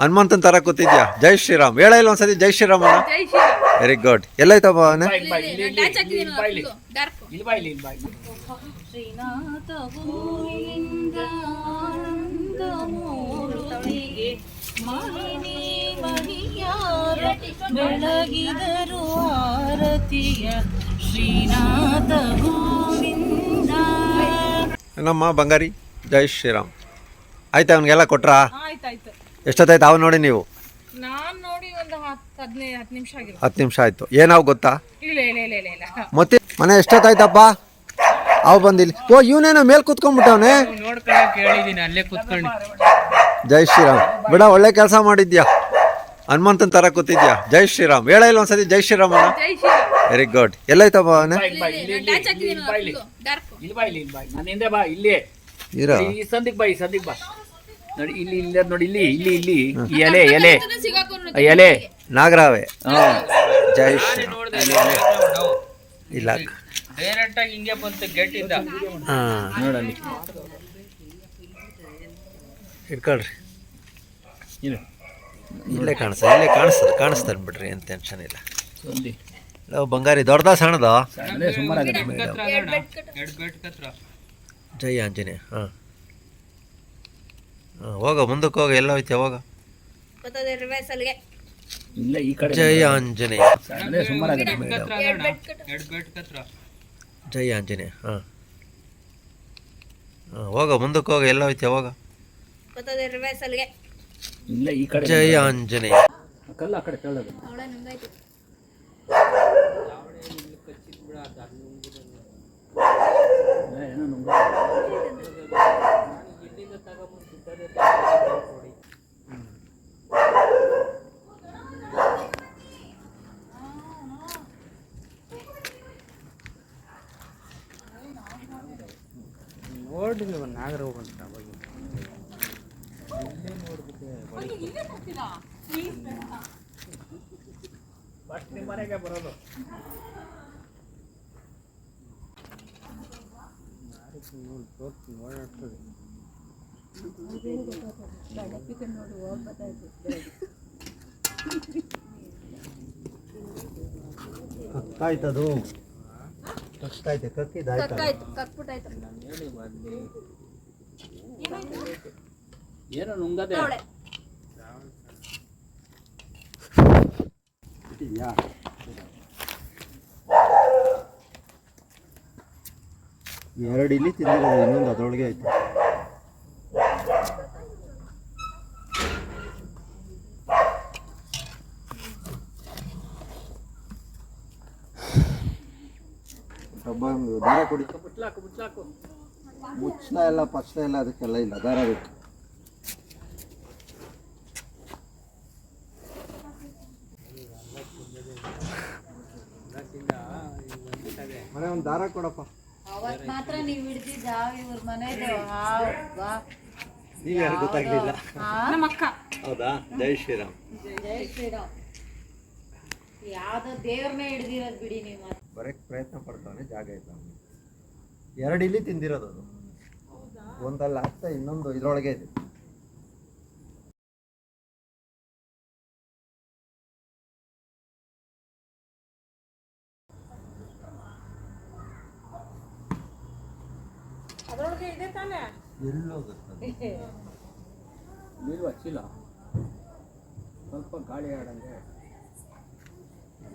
ಹನುಮಂತನ ತರ ಕೂತಿದ್ಯಾ? ಜೈ ಶ್ರೀರಾಮ್. ಹೇಳ ಇಲ್ಲ ಒಂದ್ಸತಿ ಜೈ ಶ್ರೀರಾಮ್ ಅಣ್ಣ. ಜೈ ಶ್ರೀರಾಮ್. ವೆರಿ ಗುಡ್ ಎಲ್ಲೈತಪ್ಪ ಅವನೇ ಬೆಳಗಿದರು ಆರತಿಯ ಶ್ರೀನಾಥ ಗೋವಿಂದ ನಮ್ಮ ಬಂಗಾರಿ? ಜೈ ಶ್ರೀರಾಮ್. ಆಯ್ತಾ ಅವನಿಗೆಲ್ಲ ಕೊಟ್ರಾ? ಆಯ್ತಾಯ್ತು. ಎಷ್ಟೊತ್ತಾಯ್ತು? ಅವ್ ನೋಡಿ ನೀವು. ನಾನು ನೋಡಿ ಒಂದು ಹತ್ತು ಹದಿನೈದು ಹತ್ತು ನಿಮಿಷ ಆಗಿರೋ ಹತ್ತು ನಿಮಿಷ ಆಯ್ತು. ಏನಾವ್ ಗೊತ್ತಾ? ಇಲ್ಲ ಇಲ್ಲ ಇಲ್ಲ ಇಲ್ಲ ಇಲ್ಲ. ಮತ್ತೆ ಮನೆ ಎಷ್ಟೊತ್ತಾಯ್ತಪ್ಪ? ಅವ್ ಬಂದಿಲ್ಲ ಓ ಇವನೇನೋ ಮೇಲ್ ಕುತ್ಕೊಂಡ್ಬಿಟ್ಟವನೆ? ಅಲ್ಲೇ ಕುತ್ಕೊಂಡು ಜೈ ಶ್ರೀರಾಮ್. ಬಿಡ ಒಳ್ಳೆ ಕೆಲಸ ಮಾಡಿದ್ಯಾ? ಹನುಮಂತನ ತರ ಕೂತಿದ್ಯಾ? ಜೈ ಶ್ರೀರಾಮ್. ಹೇಳ ಇಲ್ಲ ಒಂದ್ಸತಿ ಜೈ ಶ್ರೀರಾಮ್ ಅಣ್ಣ. ಜೈ ಶ್ರೀರಾಮ್. ವೆರಿ ಗುಡ್ ಎಲ್ಲೈತಪ್ಪ ಅವನೇ? ಇಲ್ಲಿ ಬಾ ಇಲ್ಲಿ ಇಲ್ಲಿ ಇಲ್ಲಿ ಬಾ ಇಲ್ಲಿ. ಇಲ್ಲಿ ಬಾ ಇಲ್ಲಿ ಇಲ್ಲಿ ನನ್ನ ಹಿಂದೆ ಬಾ ಇಲ್ಲಿ. ಇರ? ಈ ಸಂದಿಗ್ ಬಾ ಈ ಸಂದಿಗ್ ಬಾ. ನೋಡಿ ಇಲ್ಲಿ ಇಲ್ಲ ನೋಡಿ ಇಲ್ಲಿ ಇಲ್ಲಿ ಇಲ್ಲಿ. ಈ ಎಲೆ ಎಲೆ. ಆ ಎಲೆ. ನಾಗರಾವೆ. ಹಾ. ಜೈ ಇಲ್ಲ. ಡೈರೆಕ್ಟ್ ಆಗಿ ಹಿಂಗೆ ಬಂತು ಗೇಟ್ ಇಂದ ಹಾ. ನೋಡಲ್ಲಿ. ಇಟ್ಕೊಳ್ರಿ ಇರು. ಇಲ್ಲೇ ಕಾಣಿಸ್ತದೆ ಇಲ್ಲೇ ಕಾಣಿಸ್ತದೆ ಕಾಣಿಸ್ತದೆ ಬಿಡ್ರಿ ಏನು ಟೆನ್ಷನ್ ಇಲ್ಲ. ಬಂಗಾರಿ ದೊಡ್ಡದ ಸಣ್ಣದ? ಜೈ ಆಂಜನೇಯ ಹಾಂ. ಹೋಗ ಮುಂದಕ್ಕೆ ಹೋಗ ಎಲ್ಲ ಹೋಯ್ತು ಹೋಗ. ಇಲ್ಲ ಈ ಕಡೆ ಜೈ ಆಂಜನೇಯ. ಅದೇ ಸುಮಾರಾಗತ್ತೆ ಎರಡು ಬೇಟ್ ಕತ್ರ ಜೈ ಆಂಜನೇಯ ಹಾಂ. ಹಾಂ ಹೋಗ ಮುಂದಕ್ಕೆ ಹೋಗ ಎಲ್ಲ ಹೋಯ್ತು ಹೋಗ. ಇಲ್ಲ ಈ ಕಡೆ ಜೈ ಆಂಜನೇಯ. ಕಲ್ಲ ಆ ಕಡೆ ಕೇಳೋದು ಏನೋ ನುಂಗು. ಓಡಿಲ್ಲ ಒಂದು ನಾಗರ ಹೋಗಂತ ಹೋಗಿ. ಮನೆಗೆ ಬರೋದು. ನೋಡಿ ಓಡಾಡ್ತದೆ ಕಕ್ಕಾಯ್ತದು ಕಕ್ಕಾಯ್ತೆ ಕಕ್ಕಿದಾಯ್ತು ಏನೋ ನುಂಗದೆ? ಎರಡು ಇಲ್ಲಿ ತಿಂದಿರೋದು ಇನ್ನೊಂದು ಅದರೊಳಗೆ ಆಯ್ತು ದಾರ ಕೊಡಿ. ಮುಚ್ಚಲ ಎಲ್ಲ ಪಚ್ಚಲ ಎಲ್ಲ ಅದಕ್ಕೆಲ್ಲ ಇಲ್ಲ ದಾರ ಬೇಕು. ಮನೆ ಒಂದು ದಾರ ಕೊಡಪ್ಪ. ಅವತ್ ಮಾತ್ರ ನೀವ್ ಹಿಡ್ದಿದ್ದ ಇವ್ರ ಮನೆದು ಹಾವ್ ಬಾ. ನೀವು ಯಾರು ಗೊತ್ತಾಗ್ಲಿಲ್ಲ ನಮ್ಮ ಅಕ್ಕ ಹೌದಾ? ಜೈ ಶ್ರೀರಾಮ್. ಜೈ ಶ್ರೀರಾಮ್. ಯಾವ್ದೋ ದೇವ್ರನ್ನೇ ಹಿಡ್ದಿರೋದ್ ಬಿಡಿ ನೀವು. ಬರಕ್ಕೆ ಪ್ರಯತ್ನ ಪಡ್ತಾನೆ ಜಾಗ ಇಲ್ಲ. ಎರಡು ಇಲ್ಲಿ ತಿಂದಿರೋದು ಅದು. ಒಂದಲ್ಲಿ ಆಗ್ತಾ ಇನ್ನೊಂದು ಇದ್ರೊಳಗೆ ಇದೆ. ಅದ್ರೊಳಗೆ ಇದೆ ತಾನೇ? ಎಲ್ಲೋಗುತ್ತೆ ನೀರು ಹಚ್ಚಿಲ್ಲ. ಸ್ವಲ್ಪ ಗಾಳಿ ಆಡಂಗೆ.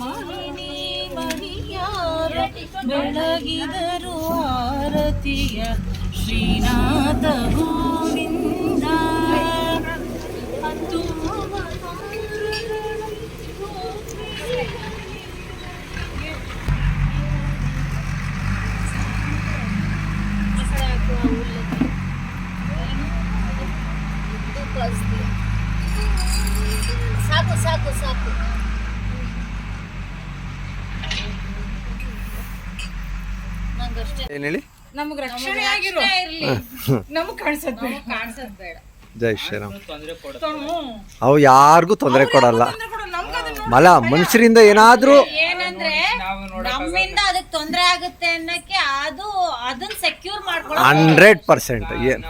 ಮಹಿನಿ ಮಹಿಯಾರ ಬೆಳಗಿದರು ಆರತಿಯ ಶ್ರೀನಾಥ ಗೋವಿಂದ. ಏನು ಹೇಳಿ? ನಮ್ಗ್ ರಕ್ಷಣೆ ಆಗಿರೋ ನಮಗ್ ಕಾಣಿಸದ್ ಬೇಡ. ನಮಗ್ ಕಾಣ್ಸೋದ್ ಬೇಡ. ಜೈ ಶ್ರೀರಾಮ್. ಅವು ಯಾರಿಗೂ ತೊಂದರೆ ಕೊಡಲ್ಲ. ಮಲ ಮನುಷ್ಯರಿಂದ ಏನಾದ್ರೂ ಏನಂದ್ರೆ ನಮ್ಮಿಂದ ಅದಕ್ಕೆ ತೊಂದರೆ ಆಗುತ್ತೆ ಅನ್ನಕ್ಕೆ ಅದು ಅದನ್ನ ಸೆಕ್ಯೂರ್ ಮಾಡ್ಕೊಳ್ಳೋ ಹಂಡ್ರೆಡ್ ಪರ್ಸೆಂಟ್. ಏನು